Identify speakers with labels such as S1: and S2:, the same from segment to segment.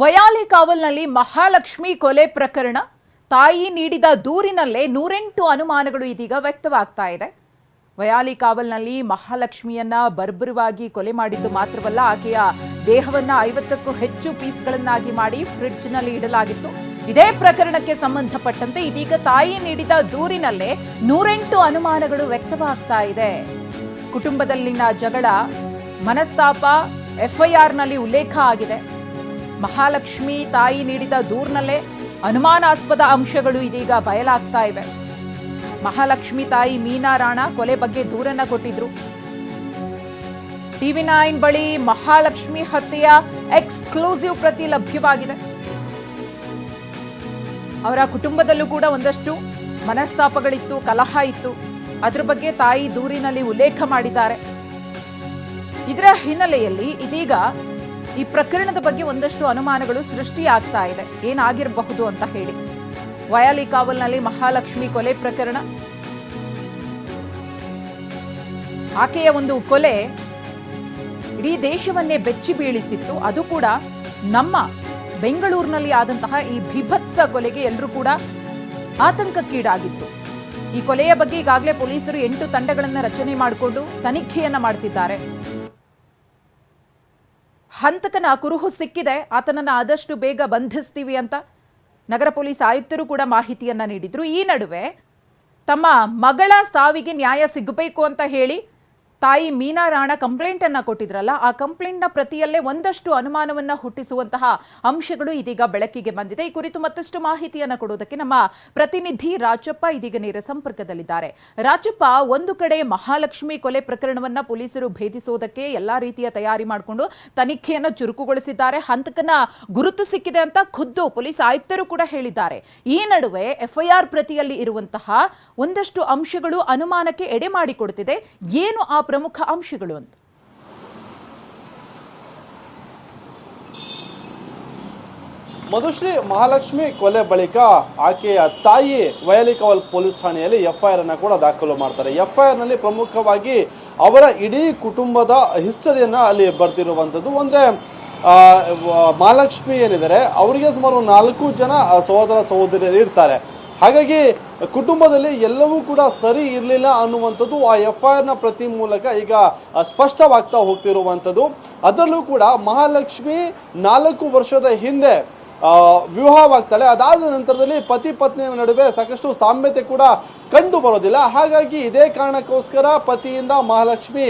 S1: ವಯಾಲಿ ಕಾವಲ್ನಲ್ಲಿ ಮಹಾಲಕ್ಷ್ಮಿ ಕೊಲೆ ಪ್ರಕರಣ. ತಾಯಿ ನೀಡಿದ ದೂರಿನಲ್ಲೇ ನೂರೆಂಟು ಅನುಮಾನಗಳು ಇದೀಗ ವ್ಯಕ್ತವಾಗ್ತಾ ಇದೆ. ವಯಾಲಿ ಕಾವಲ್ನಲ್ಲಿ ಮಹಾಲಕ್ಷ್ಮಿಯನ್ನ ಬರ್ಬರವಾಗಿ ಕೊಲೆ ಮಾಡಿದ್ದು ಮಾತ್ರವಲ್ಲ, ಆಕೆಯ ದೇಹವನ್ನ ಐವತ್ತಕ್ಕೂ ಹೆಚ್ಚು ಪೀಸ್ಗಳನ್ನಾಗಿ ಮಾಡಿ ಫ್ರಿಡ್ಜ್ನಲ್ಲಿ ಇಡಲಾಗಿತ್ತು. ಇದೇ ಪ್ರಕರಣಕ್ಕೆ ಸಂಬಂಧಪಟ್ಟಂತೆ ಇದೀಗ ತಾಯಿ ನೀಡಿದ ದೂರಿನಲ್ಲೇ ನೂರೆಂಟು ಅನುಮಾನಗಳು ವ್ಯಕ್ತವಾಗ್ತಾ ಇದೆ. ಕುಟುಂಬದಲ್ಲಿನ ಜಗಳ, ಮನಸ್ತಾಪ, ಎಫ್ಐಆರ್ನಲ್ಲಿ ಉಲ್ಲೇಖ ಆಗಿದೆ. ಮಹಾಲಕ್ಷ್ಮಿ ತಾಯಿ ನೀಡಿದ ದೂರ್ನಲ್ಲೇ ಅನುಮಾನಾಸ್ಪದ ಅಂಶಗಳು ಇದೀಗ ಬಯಲಾಗ್ತಾ ಇವೆ. ಮಹಾಲಕ್ಷ್ಮಿ ತಾಯಿ ಮೀನಾ ರಾಣಾ ಕೊಲೆ ಬಗ್ಗೆ ದೂರನ್ನ ಕೊಟ್ಟಿದ್ರು. ಟಿವಿ ನೈನ್ ಬಳಿ ಮಹಾಲಕ್ಷ್ಮಿ ಹತ್ಯೆಯ ಎಕ್ಸ್ಕ್ಲೂಸಿವ್ ಪ್ರತಿ ಲಭ್ಯವಾಗಿದೆ. ಅವರ ಕುಟುಂಬದಲ್ಲೂ ಕೂಡ ಒಂದಷ್ಟು ಮನಸ್ತಾಪಗಳಿತ್ತು, ಕಲಹ ಇತ್ತು. ಅದ್ರ ಬಗ್ಗೆ ತಾಯಿ ದೂರಿನಲ್ಲಿ ಉಲ್ಲೇಖ ಮಾಡಿದ್ದಾರೆ. ಇದರ ಹಿನ್ನೆಲೆಯಲ್ಲಿ ಇದೀಗ ಈ ಪ್ರಕರಣದ ಬಗ್ಗೆ ಒಂದಷ್ಟು ಅನುಮಾನಗಳು ಸೃಷ್ಟಿಯಾಗ್ತಾ ಇದೆ. ಏನಾಗಿರಬಹುದು ಅಂತ ಹೇಳಿ. ವಯಾಲಿ ಕಾವಲ್ನಲ್ಲಿ ಮಹಾಲಕ್ಷ್ಮಿ ಕೊಲೆ ಪ್ರಕರಣ. ಆಕೆಯ ಒಂದು ಕೊಲೆ ಇಡೀ ದೇಶವನ್ನೇ ಬೆಚ್ಚಿ ಬೀಳಿಸಿತ್ತು. ಅದು ಕೂಡ ನಮ್ಮ ಬೆಂಗಳೂರಿನಲ್ಲಿ ಆದಂತಹ ಈ ಬಿಭತ್ಸ ಕೊಲೆಗೆ ಎಲ್ಲರೂ ಕೂಡ ಆತಂಕಕ್ಕೀಡಾಗಿತ್ತು. ಈ ಕೊಲೆಯ ಬಗ್ಗೆ ಈಗಾಗಲೇ ಪೊಲೀಸರು ಎಂಟು ತಂಡಗಳನ್ನು ರಚನೆ ಮಾಡಿಕೊಂಡು ತನಿಖೆಯನ್ನ ಮಾಡ್ತಿದ್ದಾರೆ. ಹಂತಕನ ಕುರುಹು ಸಿಕ್ಕಿದೆ. ಆತನನ್ನು ಆದಷ್ಟು ಬೇಗ ಬಂಧಿಸ್ತೀವಿ ಅಂತ ನಗರ ಪೊಲೀಸ್ ಆಯುಕ್ತರು ಕೂಡ ಮಾಹಿತಿಯನ್ನು ನೀಡಿದರು. ಈ ನಡುವೆ ತಮ್ಮ ಮಗಳ ಸಾವಿಗೆ ನ್ಯಾಯ ಸಿಗಬೇಕು ಅಂತ ಹೇಳಿ ತಾಯಿ ಮೀನಾ ರಾಣ ಕಂಪ್ಲೇಂಟ್ ಅನ್ನ ಕೊಟ್ಟಿದ್ರಲ್ಲ, ಆ ಕಂಪ್ಲೇಂಟ್ನ ಪ್ರತಿಯಲ್ಲೇ ಒಂದಷ್ಟು ಅನುಮಾನವನ್ನ ಹುಟ್ಟಿಸುವಂತಹ ಅಂಶಗಳು ಇದೀಗ ಬೆಳಕಿಗೆ ಬಂದಿದೆ. ಈ ಕುರಿತು ಮತ್ತಷ್ಟು ಮಾಹಿತಿಯನ್ನ ಕೊಡುವುದಕ್ಕೆ ನಮ್ಮ ಪ್ರತಿನಿಧಿ ರಾಜಪ್ಪ ಇದೀಗ ನೇರ ಸಂಪರ್ಕದಲ್ಲಿದ್ದಾರೆ. ರಾಜಪ್ಪ, ಒಂದು ಕಡೆ ಮಹಾಲಕ್ಷ್ಮಿ ಕೊಲೆ ಪ್ರಕರಣವನ್ನ ಪೊಲೀಸರು ಭೇದಿಸುವುದಕ್ಕೆ ಎಲ್ಲಾ ರೀತಿಯ ತಯಾರಿ ಮಾಡಿಕೊಂಡು ತನಿಖೆಯನ್ನು ಚುರುಕುಗೊಳಿಸಿದ್ದಾರೆ. ಹಂತಕನ ಗುರುತು ಸಿಕ್ಕಿದೆ ಅಂತ ಖುದ್ದು ಪೊಲೀಸ್ ಆಯುಕ್ತರು ಕೂಡ ಹೇಳಿದ್ದಾರೆ. ಈ ನಡುವೆ ಎಫ್ಐಆರ್ ಪ್ರತಿಯಲ್ಲಿ ಇರುವಂತಹ ಒಂದಷ್ಟು ಅಂಶಗಳು ಅನುಮಾನಕ್ಕೆ ಎಡೆ ಮಾಡಿಕೊಡುತ್ತಿದೆ ಏನು ಆ ಪ್ರಮುಖ ಅಂಶಗಳು ಅಂತ.
S2: ಮಧುಶ್ರೀ, ಮಹಾಲಕ್ಷ್ಮಿ ಕೊಲೆ ಬಳಿಕ ಆಕೆಯ ತಾಯಿ ವಯಲಿಕವಲ್ ಪೊಲೀಸ್ ಠಾಣೆಯಲ್ಲಿ ಎಫ್ಐಆರ್ ಅನ್ನು ಕೂಡ ದಾಖಲು ಮಾಡ್ತಾರೆ. ಎಫ್ಐಆರ್ನಲ್ಲಿ ಪ್ರಮುಖವಾಗಿ ಅವರ ಇಡೀ ಕುಟುಂಬದ ಹಿಸ್ಟರಿಯನ್ನು ಅಲ್ಲಿ ಬರ್ತಿರುವಂಥದ್ದು ಅಂದ್ರೆ ಮಹಾಲಕ್ಷ್ಮಿ ಏನಿದ್ದಾರೆ, ಅವರಿಗೆ ಸುಮಾರು ನಾಲ್ಕು ಜನ ಸಹೋದರ ಸಹೋದರಿಯರು ಇರ್ತಾರೆ. ಹಾಗಾಗಿ ಕುಟುಂಬದಲ್ಲಿ ಎಲ್ಲವೂ ಕೂಡ ಸರಿ ಇರಲಿಲ್ಲ ಅನ್ನುವಂಥದ್ದು ಆ ಎಫ್ ಐ ಆರ್ನ ಪ್ರತಿ ಮೂಲಕ ಈಗ ಸ್ಪಷ್ಟವಾಗ್ತಾ ಹೋಗ್ತಿರುವಂಥದ್ದು. ಅದರಲ್ಲೂ ಕೂಡ ಮಹಾಲಕ್ಷ್ಮಿ ನಾಲ್ಕು ವರ್ಷದ ಹಿಂದೆ ವಿವಾಹವಾಗ್ತಾಳೆ. ಅದಾದ ನಂತರದಲ್ಲಿ ಪತಿ ಪತ್ನಿಯ ನಡುವೆ ಸಾಕಷ್ಟು ಸಾಮ್ಯತೆ ಕೂಡ ಕಂಡು ಬರೋದಿಲ್ಲ. ಹಾಗಾಗಿ ಇದೇ ಕಾರಣಕ್ಕೋಸ್ಕರ ಪತಿಯಿಂದ ಮಹಾಲಕ್ಷ್ಮಿ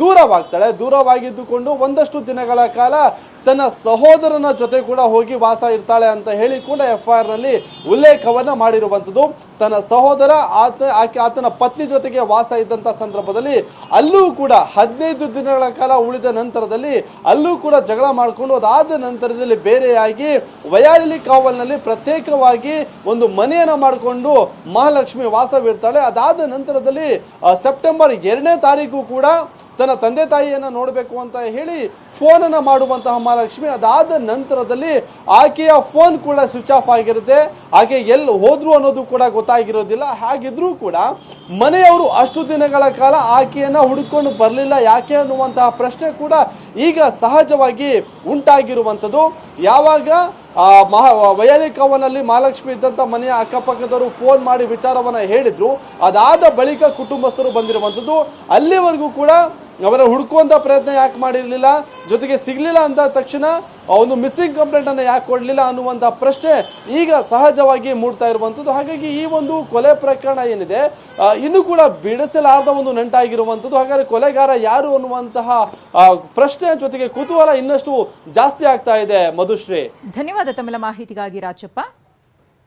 S2: ದೂರವಾಗ್ತಾಳೆ. ದೂರವಾಗಿದ್ದುಕೊಂಡು ಒಂದಷ್ಟು ದಿನಗಳ ಕಾಲ ತನ್ನ ಸಹೋದರನ ಜೊತೆ ಕೂಡ ಹೋಗಿ ವಾಸ ಇರ್ತಾಳೆ ಅಂತ ಹೇಳಿ ಕೂಡ ಎಫ್ ಐ ನಲ್ಲಿ ಉಲ್ಲೇಖವನ್ನ ಮಾಡಿರುವಂಥದ್ದು. ತನ್ನ ಸಹೋದರ, ಆತ, ಆಕೆ, ಆತನ ಪತ್ನಿ ಜೊತೆಗೆ ವಾಸ ಇದ್ದಂಥ ಸಂದರ್ಭದಲ್ಲಿ ಅಲ್ಲೂ ಕೂಡ ಹದಿನೈದು ದಿನಗಳ ಕಾಲ ಉಳಿದ ನಂತರದಲ್ಲಿ ಅಲ್ಲೂ ಕೂಡ ಜಗಳ ಮಾಡಿಕೊಂಡು ಅದಾದ ನಂತರದಲ್ಲಿ ಬೇರೆಯಾಗಿ ವಯಾಲಿ ಕಾವಲ್ನಲ್ಲಿ ಪ್ರತ್ಯೇಕವಾಗಿ ಒಂದು ಮನೆಯನ್ನು ಮಾಡಿಕೊಂಡು ಮಹಾಲಕ್ಷ್ಮಿ ವಾಸವಿರ್ತಾಳೆ. ಅದಾದ ನಂತರದಲ್ಲಿ ಸೆಪ್ಟೆಂಬರ್ ಎರಡನೇ ತಾರೀಕು ಕೂಡ ತನ್ನ ತಂದೆ ತಾಯಿಯನ್ನು ನೋಡಬೇಕು ಅಂತ ಹೇಳಿ ಫೋನನ್ನು ಮಾಡುವಂತಹ ಮಹಾಲಕ್ಷ್ಮಿ. ಅದಾದ ನಂತರದಲ್ಲಿ ಆಕೆಯ ಫೋನ್ ಕೂಡ ಸ್ವಿಚ್ ಆಫ್ ಆಗಿರುತ್ತೆ. ಆಕೆ ಎಲ್ಲಿ ಹೋದ್ರು ಅನ್ನೋದು ಕೂಡ ಗೊತ್ತಾಗಿರೋದಿಲ್ಲ. ಹಾಗಿದ್ರೂ ಕೂಡ ಮನೆಯವರು ಅಷ್ಟು ದಿನಗಳ ಕಾಲ ಆಕೆಯನ್ನು ಹುಡುಕೊಂಡು ಬರಲಿಲ್ಲ. ಯಾಕೆ ಅನ್ನುವಂತಹ ಪ್ರಶ್ನೆ ಕೂಡ ಈಗ ಸಹಜವಾಗಿ ಉಂಟಾಗಿರುವಂಥದ್ದು. ಯಾವಾಗ ಮಹಾ ವಯಲಿಕವನಲ್ಲಿ ಮಹಾಲಕ್ಷ್ಮಿ ಇದ್ದಂಥ ಮನೆಯ ಅಕ್ಕಪಕ್ಕದವರು ಫೋನ್ ಮಾಡಿ ವಿಚಾರವನ್ನು ಹೇಳಿದ್ರು. ಅದಾದ ಬಳಿಕ ಕುಟುಂಬಸ್ಥರು ಬಂದಿರುವಂಥದ್ದು. ಅಲ್ಲಿವರೆಗೂ ಕೂಡ ಅವರ ಹುಡುಕುವಂತ ಪ್ರಯತ್ನ ಯಾಕೆ ಮಾಡಿರಲಿಲ್ಲ? ಜೊತೆಗೆ ಸಿಗ್ಲಿಲ್ಲ ಅಂತ ತಕ್ಷಣ ಒಂದು ಮಿಸ್ಸಿಂಗ್ ಕಂಪ್ಲೇಂಟ್ ಅನ್ನ ಯಾಕೆ ಕೊಡಲಿಲ್ಲ ಅನ್ನುವಂಥ ಪ್ರಶ್ನೆ ಈಗ ಸಹಜವಾಗಿ ಮೂಡ್ತಾ ಇರುವಂಥದ್ದು ಹಾಗಾಗಿ ಈ ಒಂದು ಕೊಲೆ ಪ್ರಕರಣ ಏನಿದೆ ಇನ್ನು ಕೂಡ ಬಿಡಿಸಲಾರದ ಒಂದು ನಂಟಾಗಿರುವಂಥದ್ದು ಹಾಗಾದರೆ ಕೊಲೆಗಾರ ಯಾರು ಅನ್ನುವಂತಹ ಪ್ರಶ್ನೆ ಜೊತೆಗೆ ಕುತೂಹಲ ಇನ್ನಷ್ಟು ಜಾಸ್ತಿ ಆಗ್ತಾ ಇದೆ. ಮಧುಶ್ರೀ.
S1: ಧನ್ಯವಾದ ತಮ್ಮೆಲ್ಲ ಮಾಹಿತಿಗಾಗಿ ರಾಜಪ್ಪ.